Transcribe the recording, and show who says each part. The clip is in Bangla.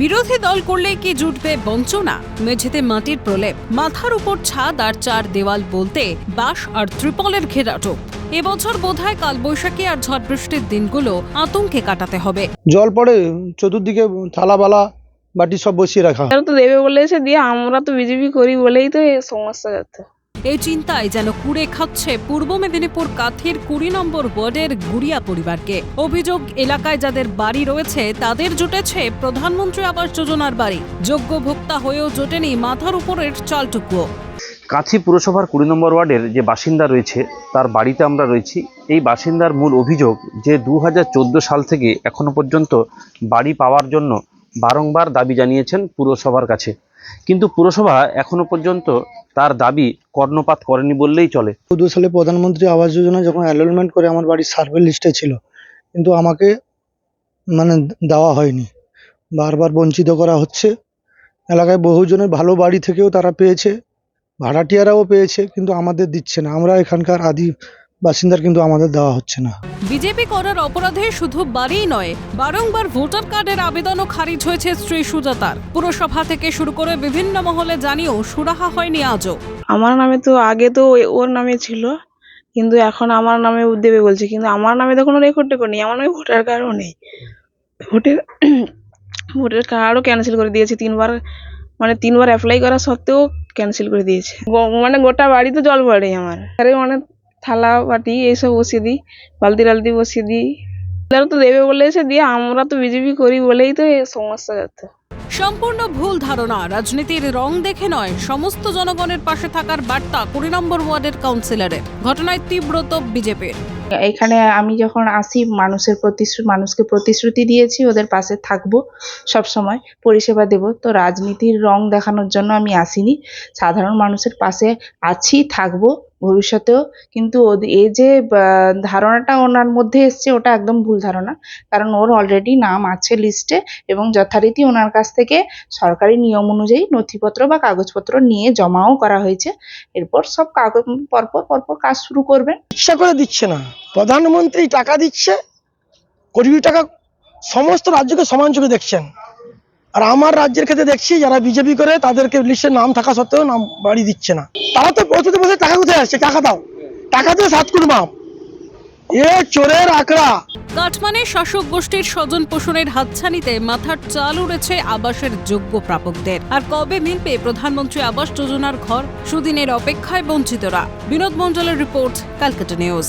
Speaker 1: বিরোধী দল করলে কি জুটবে বঞ্চনা? মেঝেতে মাটির প্রলেপ মাথার উপর ছাদ আর চার দেওয়াল বলতে বাঁশ আর ত্রিপলের ঘেরাটো। এবছর বোধহয় কালবৈশাখী আর ঝড় বৃষ্টির দিনগুলো আতঙ্কে কাটাতে হবে।
Speaker 2: জল পড়ে চতুর্দিকে থালা থালাবালা বাটি সব বসিয়ে রাখা।
Speaker 3: তো দেবে বলেছে দিয়ে আমরা তো বিজেপি করি বলেই তো সমস্যা যাচ্ছে।
Speaker 1: এই চিন্তায় যেন কুড়ে খাচ্ছে পূর্ব মেদিনীপুর কাথির কুড়ি নম্বর ওয়ার্ডের গুড়িয়া পরিবারকে। অভিযোগ, এলাকায় যাদের বাড়ি রয়েছে, তাদের জুটেছে প্রধানমন্ত্রী আবাস যোজনার বাড়ি। যোগ্য ভোক্তা হয়েও জোটেনি মাথার উপরের চালটুকুও।
Speaker 4: কাছি পুরসভার কুড়ি নম্বর ওয়ার্ডের যে বাসিন্দা রয়েছে, তার বাড়িতে আমরা রয়েছি। এই বাসিন্দার মূল অভিযোগ যে দু হাজার চোদ্দ সাল থেকে এখনও পর্যন্ত বাড়ি পাওয়ার জন্য বারংবার দাবি জানিয়েছেন পুরসভার কাছে। কিন্তু পুরসভা এখনও পর্যন্ত তার দাবি কর্ণপাত করেনি বললেই চলে।
Speaker 2: চৌদ্দ সালে প্রধানমন্ত্রী আবাস যোজনা যখন অ্যালটমেন্ট করে আমার বাড়ির সার্ভে লিস্টে ছিল, কিন্তু আমাকে মানে দেওয়া হয়নি। বারবার বঞ্চিত করা হচ্ছে। এলাকায় বহুজনের ভালো বাড়ি থেকেও তারা পেয়েছে, ভাড়াটিয়ারাও পেয়েছে, কিন্তু আমাদের দিচ্ছে না। আমরা এখানকার আদি বাসিন্দার কিন্তু আমাদের দেওয়া হচ্ছে না।
Speaker 1: বিজেপি করার অপরাধে শুধু বাড়িই নয় বারংবার ভোটার কার্ডের আবেদনও খারিজ হয়েছে স্ত্রী সুজাতার। পুরসভা থেকে শুরু করে বিভিন্ন মহলে জানিয়েও সুরাহা হয়নি আজও।
Speaker 3: আমার নামে তো আগে তো ওর নামে ছিল কিন্তু এখন আমার নামে দেবে বলছে কিন্তু আমার নামে তো কোনো রেকর্ড টেকর্ড নেই আমার নামে ভোটার কার্ডও নেই। ভোটের ভোটার কার্ডও ক্যান্সেল করে দিয়েছে তিনবার মানে তিনবার অ্যাপ্লাই করা সত্ত্বেও ক্যান্সেল করে দিয়েছে। মানে গোটা বাড়ি তো জল পড়ে আমার। আরে মানে থালা বাটি এইসব বসিয়ে দিই বালতি টালতি বসিয়ে দিই। তারা তো দেবে বলেছে দিয়ে আমরা তো বিজেপি করি বলেই তো এই সমস্যা যাচ্ছে।
Speaker 1: সম্পূর্ণ ভুল ধারণা রাজনীতির রং দেখে নয় সমস্ত জনগণের পাশে থাকার বার্তা কুড়ি নম্বর ওয়ার্ডের কাউন্সিলরের ঘটনায় তীব্র তোপ বিজেপির।
Speaker 5: এখানে আমি যখন আসি মানুষের প্রতিশ্রুতি মানুষকে প্রতিশ্রুতি দিয়েছি ওদের পাশে থাকব সব সময় পরিষেবা দেব। তো রাজনীতির রং দেখানোর জন্য আমি আসিনি। সাধারণ মানুষের পাশে আছি থাকব। ভবিষ্যতেও কিন্তু এই যে ধারণাটা ওনার মধ্যে এসছে ওটা একদম ভুল ধারণা। কারণ ওর অলরেডি নাম আছে লিস্টে এবং যথারীতি ওনার কাছ থেকে সরকারি নিয়ম অনুযায়ী নথিপত্র বা কাগজপত্র নিয়ে জমাও করা হয়েছে। এরপর সব কাগজ পরপর পরপর কাজ শুরু করবেন।
Speaker 2: ইচ্ছা করে দিচ্ছে না। প্রধানমন্ত্রী টাকা দিচ্ছে কোটি টাকা সমস্ত রাজ্যকে সমান চোখে দেখছেন। আর আমার রাজ্যের ক্ষেত্রে দেখছি, যারা বিজেপি করে, তাদেরকে লিস্টে নাম থাকা সত্ত্বেও নাম বাড়ি দিচ্ছে না। তারা তো পৌঁছতে বসে টাকা কোথায় আসছে? টাকা দাও। টাকা দিয়ে সাত কুড় মাপ। এ চোরের আঁকড়া।
Speaker 1: কাটমানে শাসক গোষ্ঠীর স্বজন পোষণের হাতছানিতে মাথার চাল উড়েছে আবাসের যোগ্য প্রাপকদের। আর কবে মিলবে প্রধানমন্ত্রী আবাস যোজনার ঘর? সুদিনের অপেক্ষায় বঞ্চিতরা। বিনোদ মণ্ডলের রিপোর্ট, ক্যালকাটা নিউজ।